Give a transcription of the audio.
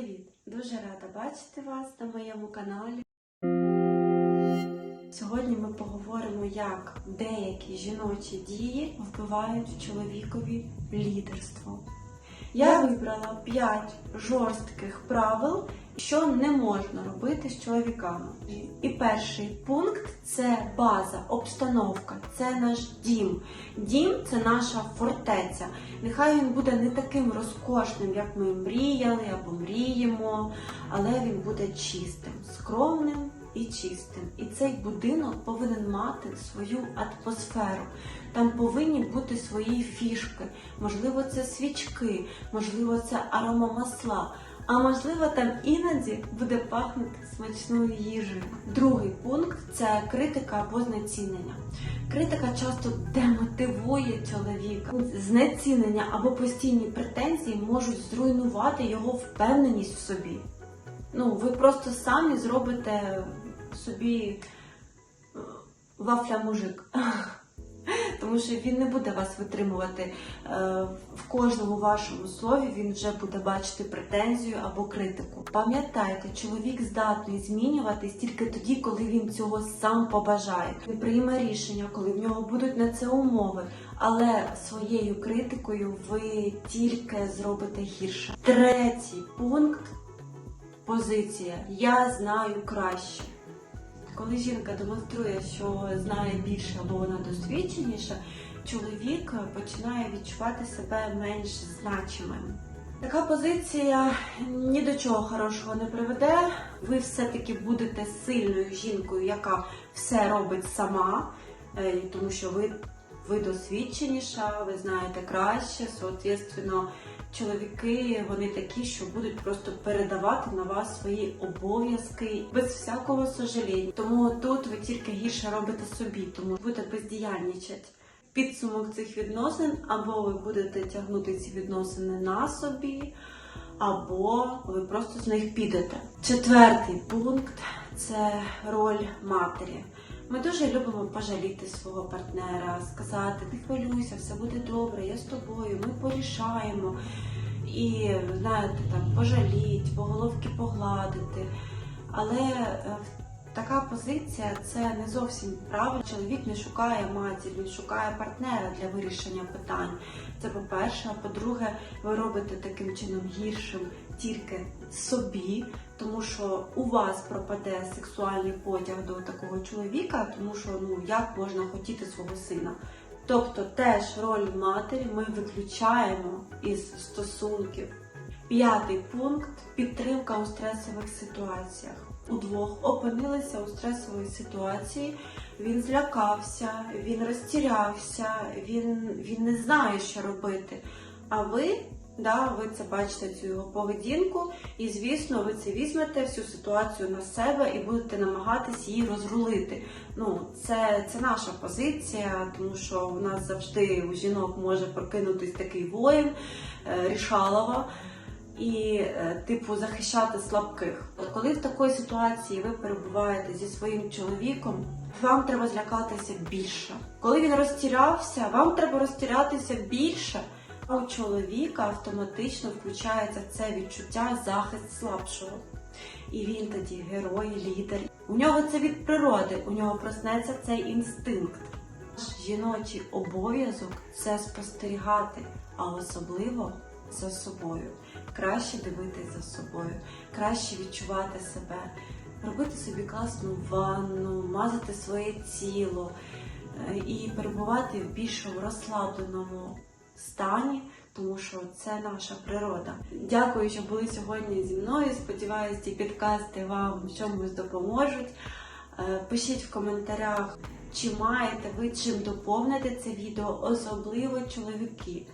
Привіт! Дуже рада бачити вас на моєму каналі. Сьогодні ми поговоримо, як деякі жіночі дії впливають в чоловікові лідерство. Я вибрала 5 жорстких правил, що не можна робити з чоловіками. І перший пункт це база, обстановка, це наш дім. Дім це наша фортеця. Нехай він буде не таким розкошним, як ми мріяли або мріємо, але він буде чистим, скромним і чистим. І цей будинок повинен мати свою атмосферу. Там повинні бути свої фішки. Можливо, це свічки, можливо, це аромамасла. А можливо, там іноді буде пахнути смачною їжею. Другий пункт це критика або знецінення. Критика часто демотивує чоловіка. Знецінення або постійні претензії можуть зруйнувати його впевненість в собі. Ну, ви просто самі зробите собі е, вафля мужик. Тому що він не буде вас витримувати е, в кожному вашому слові, він вже буде бачити претензію або критику. Пам'ятайте, чоловік здатний змінюватись тільки тоді, коли він цього сам побажає. Він прийме рішення, коли в нього будуть на це умови. Але своєю критикою ви тільки зробите гірше. Третій пункт позиція Я знаю краще. Коли жінка демонструє, що знає більше або вона досвідченіша, чоловік починає відчувати себе менш значимим. Така позиція ні до чого хорошого не приведе. Ви все-таки будете сильною жінкою, яка все робить сама, е, тому що ви, ви досвідченіша, ви знаєте краще, соответственно, чоловіки вони такі, що будуть просто передавати на вас свої обов'язки без всякого сожаління. Тому тут ви тільки гірше робите собі, тому будете бездіяльничати. Підсумок цих відносин, або ви будете тягнути ці відносини на собі, або ви просто з них підете. Четвертий пункт це роль матері. Ми дуже любимо пожаліти свого партнера, сказати, не хвилюйся, все буде добре, я з тобою, ми порішаємо. І знаєте, там пожаліть, по головки погладити. Але е, така позиція це не зовсім правильно. Чоловік не шукає матір, він шукає партнера для вирішення питань. Це по-перше, а по-друге, ви робите таким чином гіршим тільки собі, тому що у вас пропаде сексуальний потяг до такого чоловіка, тому що ну як можна хотіти свого сина. Тобто теж роль матері ми виключаємо із стосунків. П'ятий пункт підтримка у стресових ситуаціях. Удвох опинилися у стресовій ситуації. Він злякався, він розтірявся, він, він не знає, що робити. А ви, да, ви це бачите, цю його поведінку, і звісно, ви це візьмете всю ситуацію на себе і будете намагатись її розрулити. Ну, це, це наша позиція, тому що у нас завжди у жінок може прокинутись такий воїн, е, рішалова і, е, типу, захищати слабких. Коли в такій ситуації ви перебуваєте зі своїм чоловіком, вам треба злякатися більше. Коли він розтірявся, вам треба розтірятися більше. А у чоловіка автоматично включається це відчуття захист слабшого. І він тоді герой, лідер. У нього це від природи, у нього проснеться цей інстинкт. Жіночий обов'язок це спостерігати, а особливо за собою. Краще дивитись за собою, краще відчувати себе, робити собі класну ванну, мазати своє тіло е, і перебувати в більшому розслабленому стані, тому що це наша природа. Дякую, що були сьогодні зі мною. Сподіваюся, ці підкасти вам чомусь допоможуть. Е, Пишіть в коментарях, чи маєте ви чим доповнити це відео, особливо чоловіки.